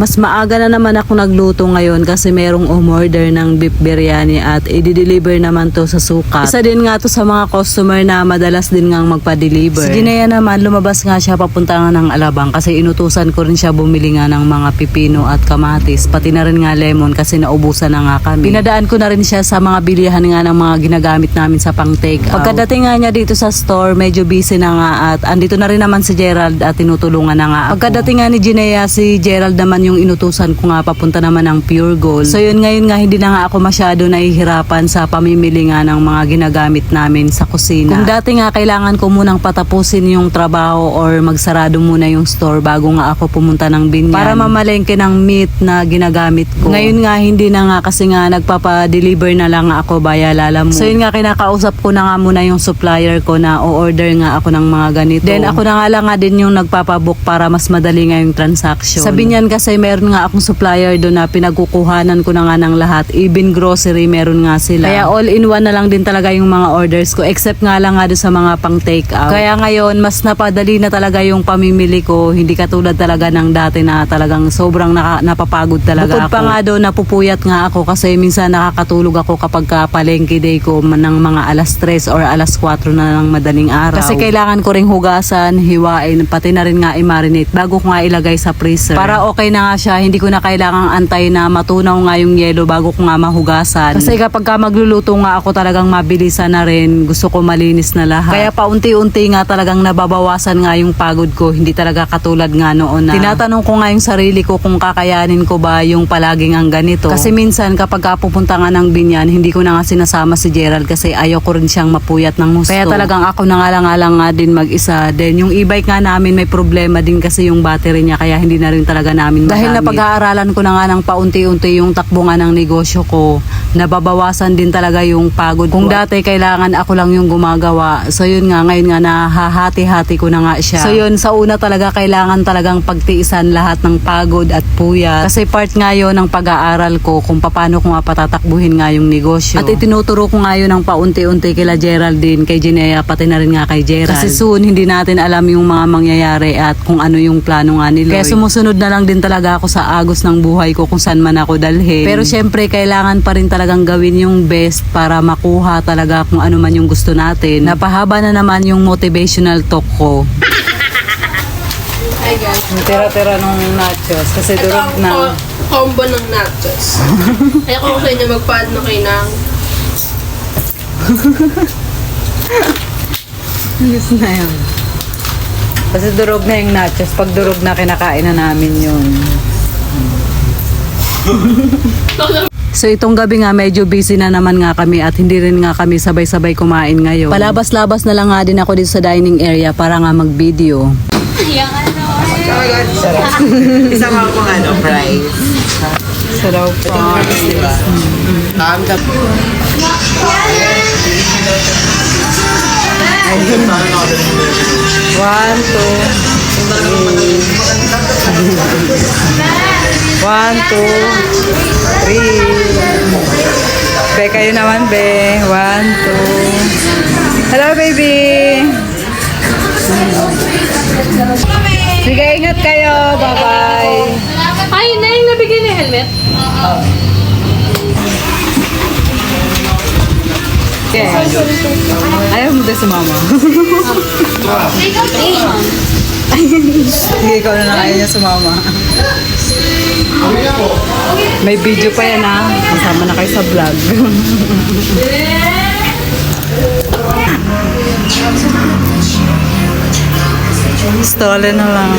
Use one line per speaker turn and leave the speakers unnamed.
Mas maaga na naman ako nagluto ngayon kasi merong umorder ng beef biryani at i-deliver naman to sa sukat. Isa din nga to sa mga customer na madalas din ngang magpa-deliver. Si Ginea naman, lumabas nga siya papunta nga ng Alabang kasi inutusan ko rin siya bumili nga ng mga pipino at kamatis. Pati na rin nga lemon kasi naubusan na nga kami. Pinadaan ko na rin siya sa mga bilihan nga ng mga ginagamit namin sa pang take out. Pagkadating nga niya dito sa store, medyo busy na nga at andito na rin naman si Gerald at tinutulungan na nga ako. Pagkadating nga ni Ginea, si Gerald naman yung inutusan ko nga papunta naman ng Pure Gold. So yun ngayon nga hindi na nga ako masyado nahihirapan sa pamimili nga ng mga ginagamit namin sa kusina. Kung dati nga kailangan ko munang patapusin yung trabaho or magsarado muna yung store bago nga ako pumunta ng binyan. Para mamalengke ng meat na ginagamit ko. Ngayon nga hindi na nga kasi nga nagpapa-deliver na lang ako via Lalamove. So yun nga kinakausap ko na nga muna yung supplier ko na o-order nga ako ng mga ganito. Then ako na nga lang nga din yung nagpapabook para mas madali nga yung transaction. Sabi niyan kasi meron nga akong supplier doon na pinagkukuhanan ko na nga ng lahat. Even grocery meron nga sila. Kaya all in one na lang din talaga yung mga orders ko except nga lang nga doon sa mga pang take out. Kaya ngayon mas napadali na talaga yung pamimili ko. Hindi katulad talaga ng dati na talagang sobrang naka, napapagod talaga Bukod
ako.
pa nga doon napupuyat nga ako kasi minsan nakakatulog ako kapag ka palengke day ko ng mga alas 3 or alas 4 na ng madaling araw. Kasi kailangan ko ring hugasan, hiwain, pati na rin nga i-marinate bago ko nga ilagay sa freezer. Para okay na nga siya, hindi ko na kailangang antay na matunaw nga yung yelo bago ko nga mahugasan. Kasi kapag ka magluluto nga ako talagang mabilisan na rin, gusto ko malinis na lahat. Kaya paunti-unti nga talagang nababawasan nga yung pagod ko, hindi talaga katulad nga noon na. Tinatanong ko nga yung sarili ko kung kakayanin ko ba yung palaging ang ganito. Kasi minsan kapag ka pupunta nga ng binyan, hindi ko na nga sinasama si Gerald kasi ayaw ko rin siyang mapuyat ng gusto. Kaya talagang ako na nga lang nga lang nga din mag-isa. Then yung e-bike nga namin may problema din kasi yung battery niya kaya hindi na rin talaga namin
Dahil
magamit. pag-aaralan ko na nga ng paunti-unti yung takbo nga ng negosyo ko, nababawasan din talaga yung pagod Kung dati kailangan ako lang yung gumagawa, so yun nga, ngayon nga nahahati-hati ko na nga siya. So yun, sa una talaga kailangan talagang pagtiisan lahat ng pagod at puyat. Kasi part nga yun ng pag-aaral ko kung paano ko nga patatakbuhin nga yung negosyo. At itinuturo ko nga yun ng paunti-unti kila Geraldine, kay Jinea, pati na rin nga kay Gerald. Kasi soon, hindi natin alam yung mga mangyayari at kung ano yung plano nga ni Lloyd. Kaya sumusunod na lang din talaga ako sa agos ng buhay ko kung saan man ako dalhin. Pero syempre, kailangan pa rin talagang gawin yung best para makuha talaga kung ano man yung gusto natin. Napahaba na naman yung motivational talk ko.
Hi guys.
Tira-tira nung nachos kasi
Ito
durog
ang co- combo ng nachos. Kaya ko sa inyo magpa-add na kayo ng
Yes na yun. Kasi durog na yung nachos. Pag durog na, kinakain na namin yun. So itong gabi nga medyo busy na naman nga kami at hindi rin nga kami sabay-sabay kumain ngayon. Palabas-labas na lang nga din ako dito sa dining area para nga mag-video.
Isang ako ano, fries.
Sarap pa.
Diba? Tanggap.
One, two, three. One, two, three. Be, kayo naman, be. One, two. Hello, baby. Sige, ingat kayo. Bye-bye.
Ay, na yung nabigay ng helmet.
Okay. Ayaw mo si mama. Hindi ikaw na lang ayaw niya sumama. May video pa yan ha. Kasama na kayo sa vlog. Stolen na lang.